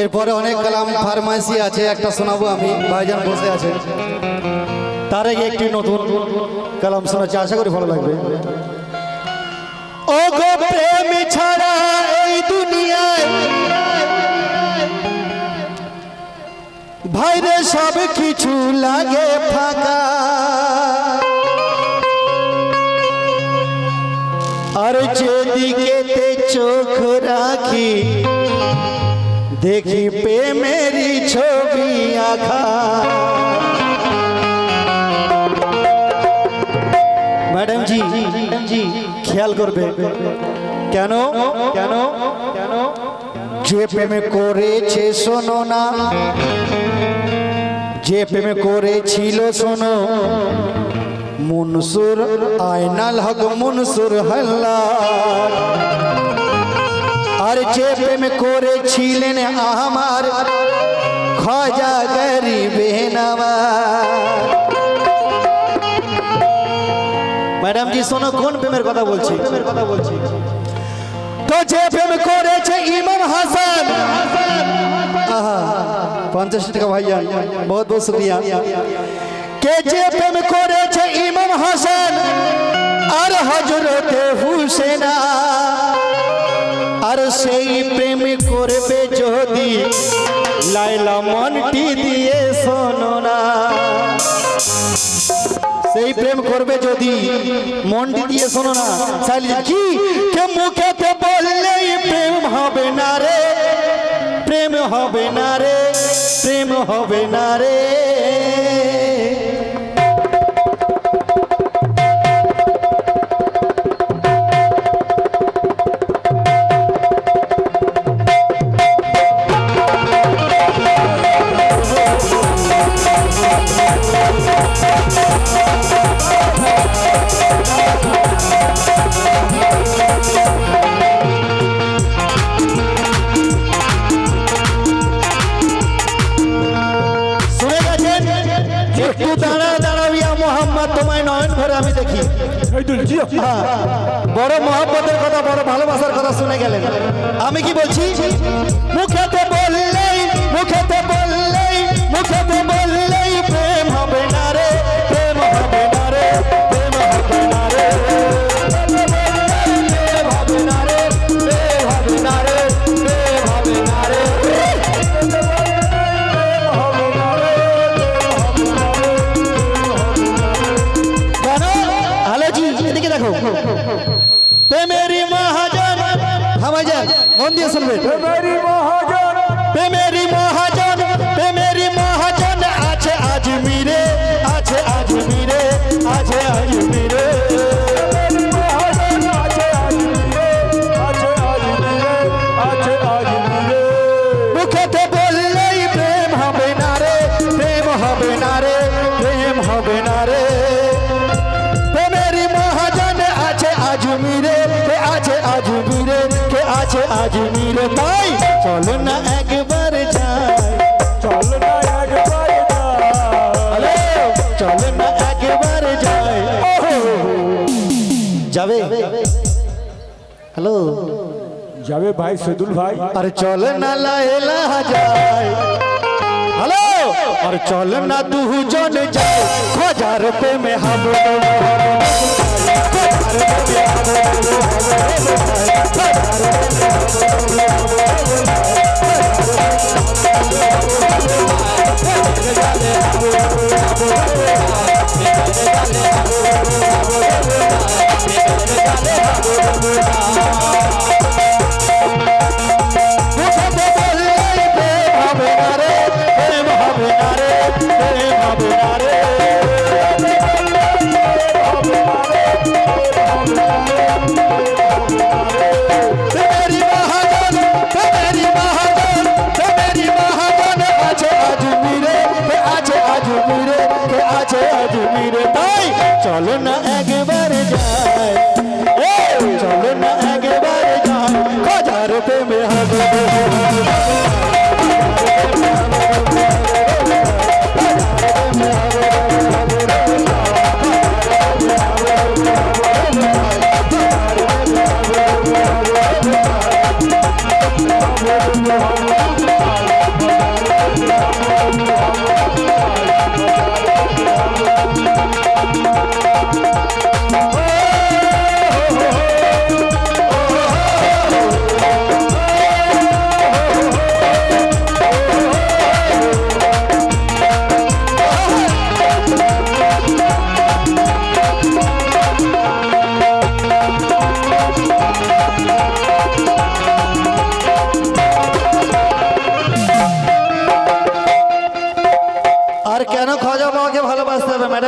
এরপরে অনেক কালাম ফার্মাসি আছে, একটা শোনাবো আমি, ভাইজান বসে আছে। তার আগে একটি নতুন কালাম শোনাচ্ছি, আশা করি ভালো লাগবে। ভাইরে সব কিছু লাগে ফাঁকা। যেদিকে চোখ রাখি। দেখি পে মেরি ছবি আঁকা। ম্যাডাম জি জি খেয়াল করবে। কেন কেন? কেন? যে প্রেমে করেছে শোনো না। যে প্রেমে করেছিল শোনো। মনসুর, আয়নাল হক মনসুর হাল্লা আর যে প্রেম করেছিলেন আমার, খজা গরিবে ম্যাডাম জি, শোনো, কোন প্রেমের কথা বলছি? কথা বলছি তো যে প্রেম করেছে ইমাম হাসান। পঞ্চাশ টাকা ভাইয়া বহুত বহুত শুক্রিয়া। কে যে প্রেম করেছে ইমাম হাসান আর হজরতে হুসেনা? আর সেই প্রেম করবে যদি লাইলা মনটি দিয়ে শোনো না। সেই প্রেম করবে যদি মনটি দিয়ে শোনো না। কি? কে মুখেতে বললেই প্রেম হবে না রে? প্রেম হবে না রে? প্রেম হবে না রে? ভরে আমি দেখি। হ্যাঁ, বড় মহাব্বতের কথা বড় ভালোবাসার কথা শুনে গেলেন। আমি কি বলছি? মুখেতে মন जावे। हेलो। जावे भाई सैदुल भाई। अरे चल ना लाएला जाए हेलो। अरे चल ना तू जन जाए। हज़ार रुपए में हम Yeah. প্রেমে হাম মুখেতে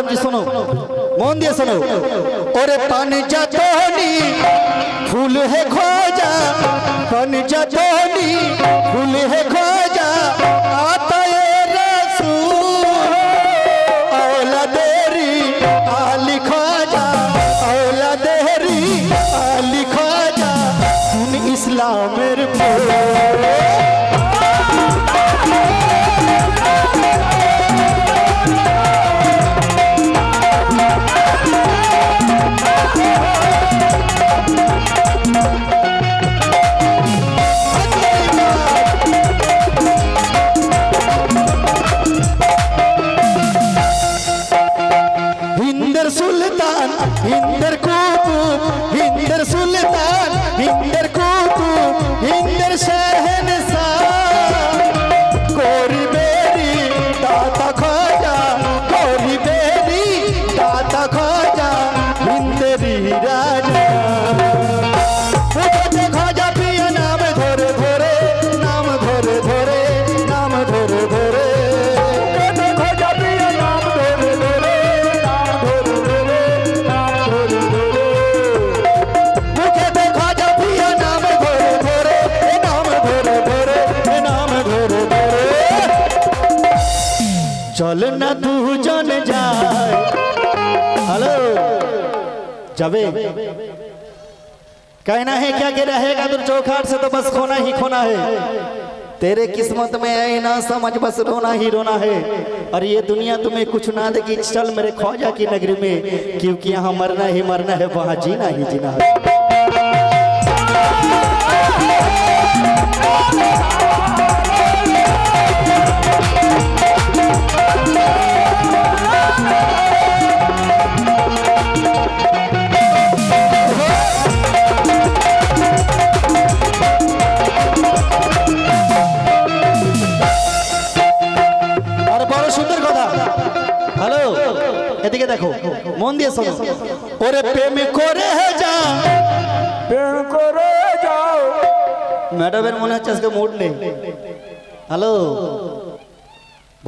লাগবে শোনো, মন দিয়ে শোনো। ওরে পানি জাতনি ফুল হে খোঁজা, পানি জাতনি ফুল হে খোঁজা আতা ইসলামের যাবে कहना है, क्या कि रहेगा तो चौखाट से तो बस खोना ही खोना है। तेरे किस्मत में है ना समझ, बस रोना ही रोना है। और ये दुनिया तुम्हें कुछ ना देगी, चल मेरे ख्वाजा की नगरी में। क्योंकि यहाँ मरना ही मरना है, वहाँ जीना ही जीना है। দিয়ে শোনো ওরে প্রেম করে যা প্রেম করে যাও। ম্যাডামের মনে হচ্ছে আজকে মুড নেই। হ্যালো?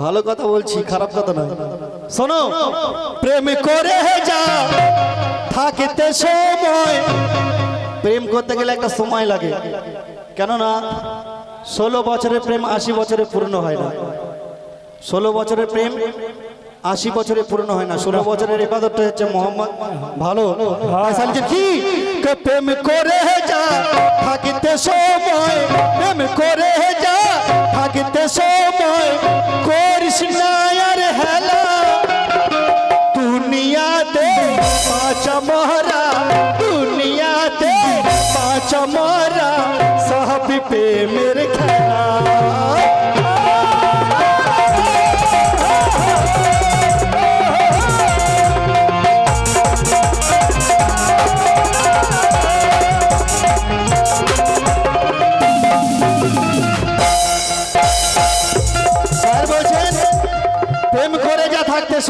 ভালো কথা বলছি খারাপ কথা নয়। শোনো প্রেম করে যা থাকতে সময়। প্রেম করতে গেলে একটা সময় লাগে। কেননা ষোলো বছরের প্রেম আশি বছরে পূর্ণ হয় না। ষোলো বছরের প্রেম আশি বছরে পূর্ণ হয় না, ষোলো বছরের ইবাদতটা হচ্ছে মোহাম্মদ। ভালো? আসাল যে কি? প্রেম করে যা, থাকিতে সময়, প্রেম করে যা, থাকিতে সময়, করিস না আর হেলা। দুনিয়াতে পাঁচ মহরা দুনিয়াতে পাঁচ মহরা সব প্রেমের খেলা।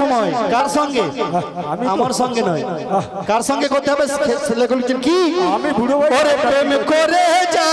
সময়? কার সঙ্গে? আমার সঙ্গে নয়। কার সঙ্গে করতে হবে? কি? আমি বুড়ো প্রেম করে যা।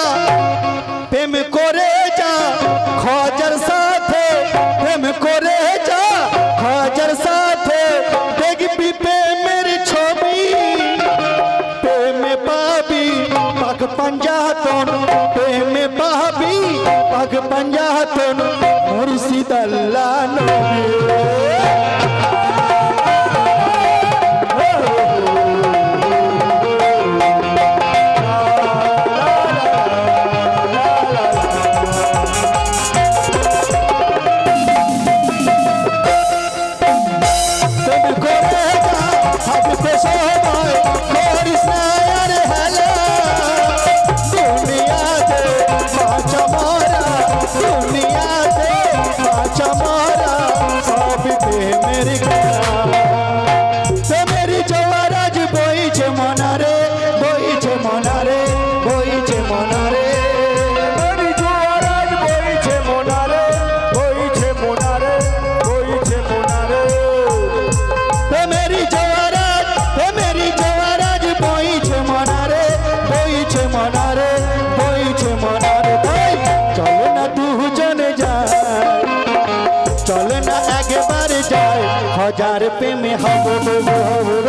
হাজার প্রেমে হব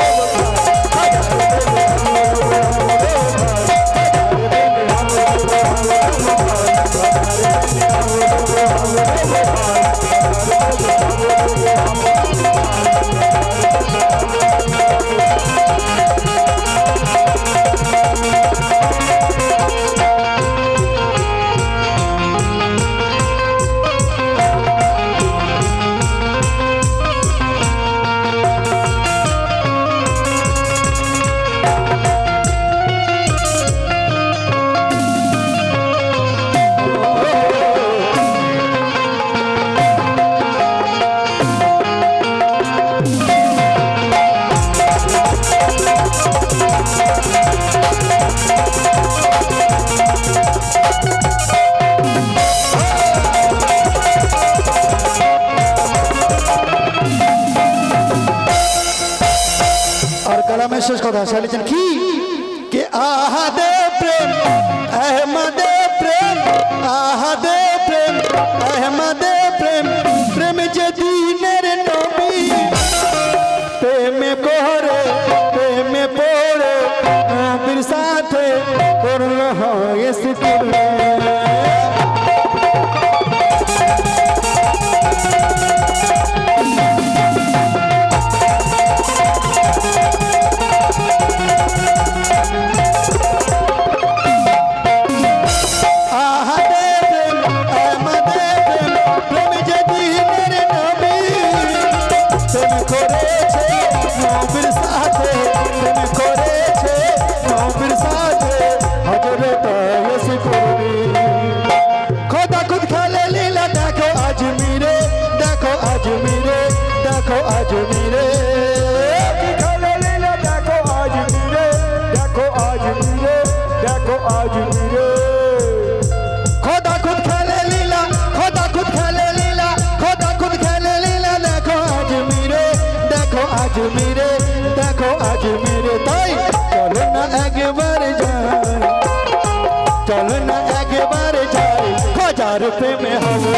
শেষ কথা শালিছেন কি কে আহাদে প্রেম আহমদে প্রেম আহাদে প্রেম আহমদে প্রেম প্রেম যে দিনের নবী প্রেমে করে প্রেমে পড়ে নবীর সাথে করল হয়েছে করলে সাথে করেছে দেখো আজ মিরে তাই চলো না একবার যাই চলো না একবার যাই হাজার প্রেমে হবে